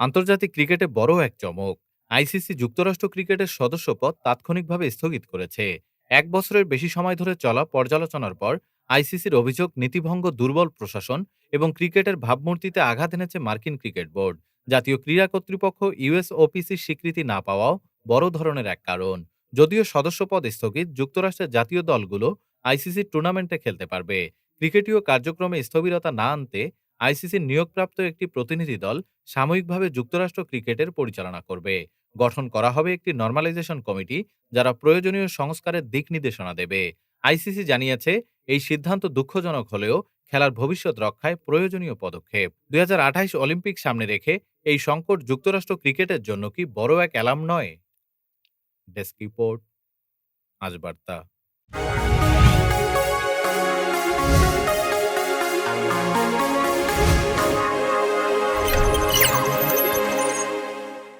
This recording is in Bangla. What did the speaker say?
আন্তর্জাতিক ক্রিকেটে বড় এক চমক। আইসিসি যুক্তরাষ্ট্র ক্রিকেটের সদস্যপদ তাৎক্ষণিকভাবে স্থগিত করেছে। এক বছরের বেশি সময় ধরে চলা পর্যালোচনার পর আইসিসির অভিযোগ নীতিভঙ্গ দুর্বল প্রশাসন এবং ক্রিকেটের ভাবমূর্তিতে আঘাত এনেছে মার্কিন ক্রিকেট বোর্ড। জাতীয় ক্রীড়া কর্তৃপক্ষ ইউএস ওপিসির স্বীকৃতি না পাওয়াও বড় ধরনের এক কারণ। যদিও সদস্যপদ স্থগিত, যুক্তরাষ্ট্রের জাতীয় দলগুলো আইসিসি টুর্নামেন্টে খেলতে পারবে। ক্রিকেটীয় কার্যক্রমে স্থবিরতা না আনতে আইসিসির নিয়োগপ্রাপ্ত একটি প্রতিনিধি দল সাময়িকভাবে যুক্তরাষ্ট্র ক্রিকেটের পরিচালনা করবে। গঠন করা হবে একটি নর্মালাইজেশন কমিটি যারা প্রয়োজনীয় সংস্কারের দিক নির্দেশনা দেবে। আইসিসি জানিয়েছে, এই সিদ্ধান্ত দুঃখজনক হলেও খেলার ভবিষ্যৎ রক্ষায় প্রয়োজনীয় পদক্ষেপ। দুই অলিম্পিক সামনে রেখে এই সংকট যুক্তরাষ্ট্র ক্রিকেটের জন্য কি বড় এক অ্যালার্ম নয়? ডেস্ক রিপোর্ট, আজ বার্তা।